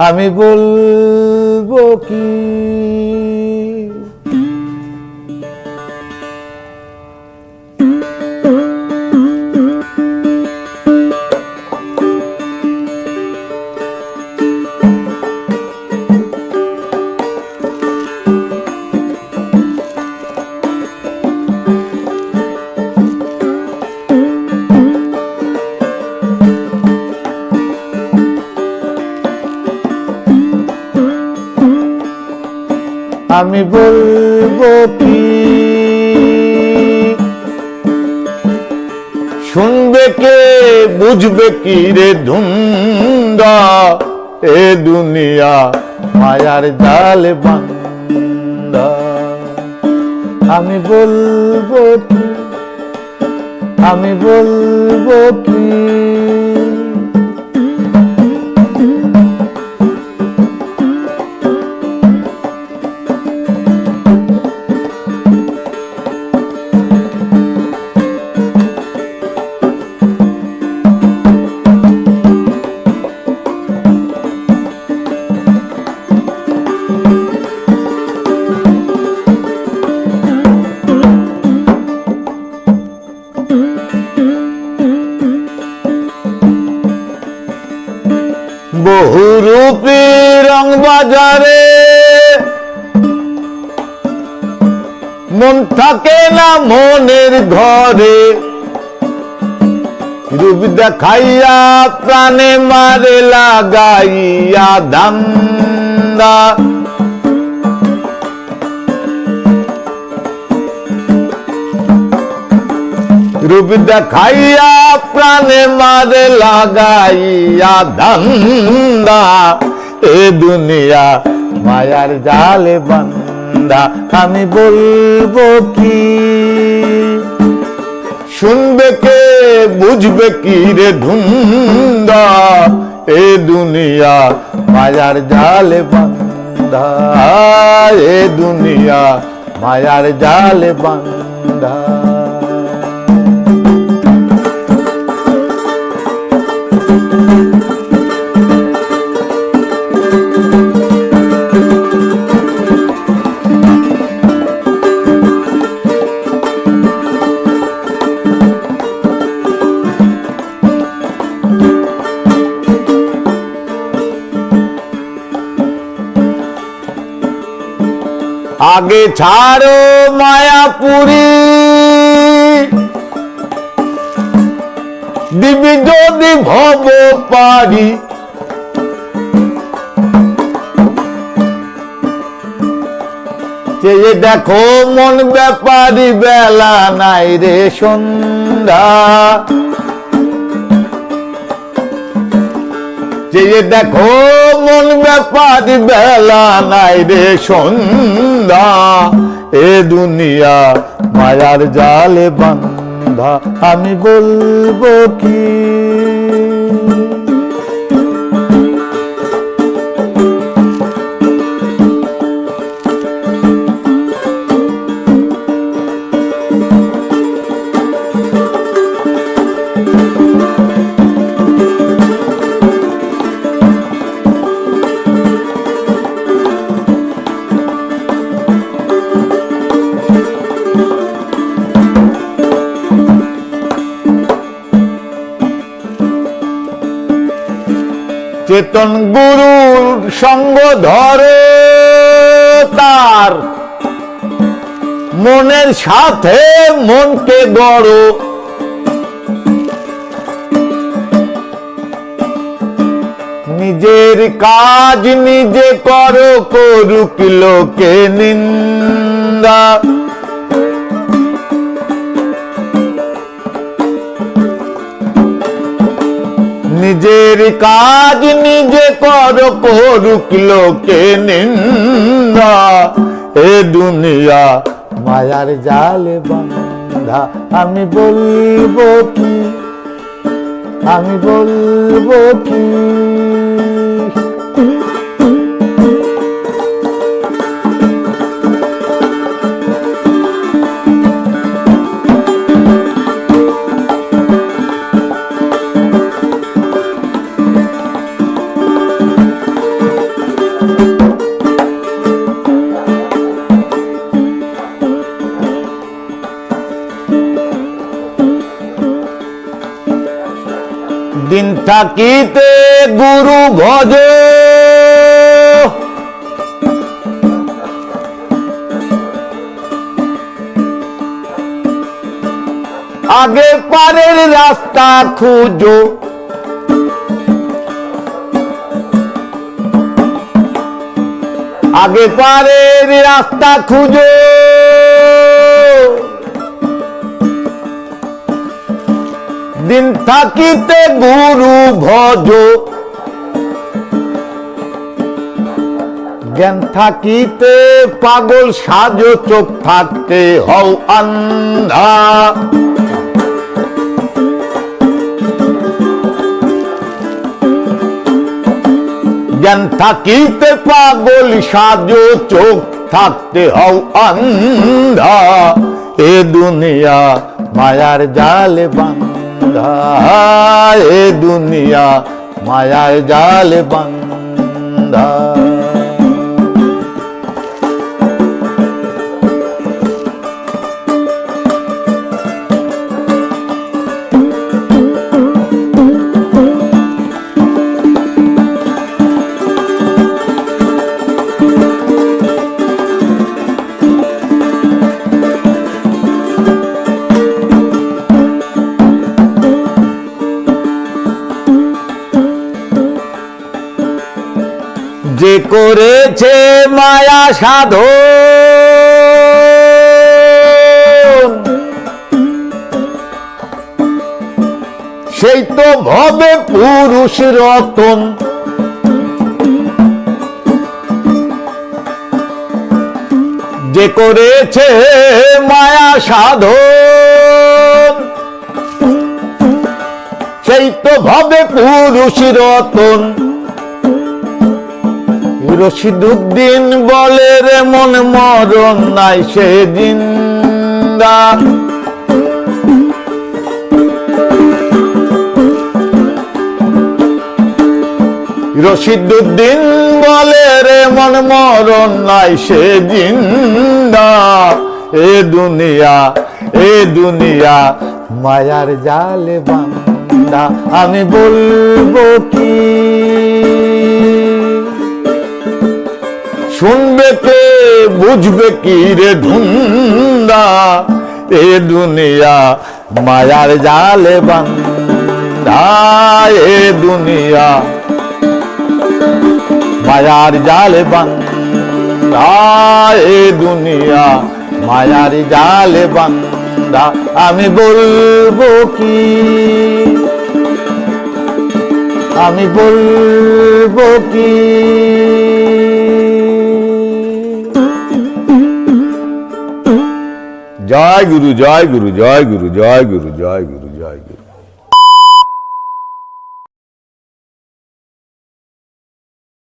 আমি বলব কি? আমি বলব কি? শুনবে কে, বুঝবে কি রে ধুন্দা? এ দুনিয়া মায়ার জাল বান্দা। আমি বলব আমি বলব কি? বাজারে। মন থাকে না মনের ঘরে। রূপ দেখাইয়া প্রাণে মারে লাগাইয়া ধান্দা রূপ দেখাইয়া প্রাণে মারে লাগাইয়া ধান্দা এ দুনিয়া মায়ার জালে বান্দা, আমি বলব কি? শুনবে কে, বুঝবে কি রে ধুন্দা? এ দুনিয়া মায়ার জালে বান্দা, এ দুনিয়া মায়ার জালে বান্দা। আগে ছাড়ো মায়াপুরি। দিবি যদি ভব পারি। দেখো মন ব্যাপারি বেলা নাই রে সন্ধ্যা। চেয়ে দেখো মন ব্যাপার বেলা নাই রে সন্ধ্যা, এ দুনিয়া মায়ার জালে বান্ধা আমি বলব কি? চেতন গুরুর সঙ্গ ধরে তার। মনের সাথে মনকে গড়। নিজের কাজ নিজে করো, করুক লোকে নিন্দা। নিজের কাজ নিজে কর, করুক লোকে নিন্দা। এ দুনিয়া মায়ার জালে বান্ধা আমি বলব কি? আমি বলব কি? দিন থাকিতে গুরু ভজ। আগে পারের রাস্তা খুঁজো। আগে পারের রাস্তা খুঁজো। দিন থাকিতে গুরু ভজ। জ্ঞান থাকিতে পাগল সাজো, চোখ থাকতে হও আন্ধা। জ্ঞান থাকিতে পাগল সাজো, চোখ থাকতে হও আন্ধা। এ দুনিয়া মায়ার জালে বান্ধা এ দুনিয়া মায়ার জালে বান্ধা করেছে মায়া সাধন। সেই তো ভবে পুরুষ রতন। যে করেছে মায়া সাধন, সেই তো ভবে পুরুষ রতন। রশিদুদ্দিন বলে রে মন মরণ নাই সে জিন্দা। রশিদুদ্দিন বলে রে মন মরণ নাই সে জিন্দা। এ দুনিয়া এ দুনিয়া মায়ার জালে বান্দা। আমি বলব কি? শুনবে কে, বুঝবে কি রে ধুন্দা? এ দুনিয়া মায়ার জালে বান্দা, এ দুনিয়া মায়ার জালে বান্দা, এ দুনিয়া মায়ার জালে বান্দা। আমি বলব কি? আমি বলব কি? জয় গুরু জয় গুরু জয় গুরু জয় গুরু জয় গুরু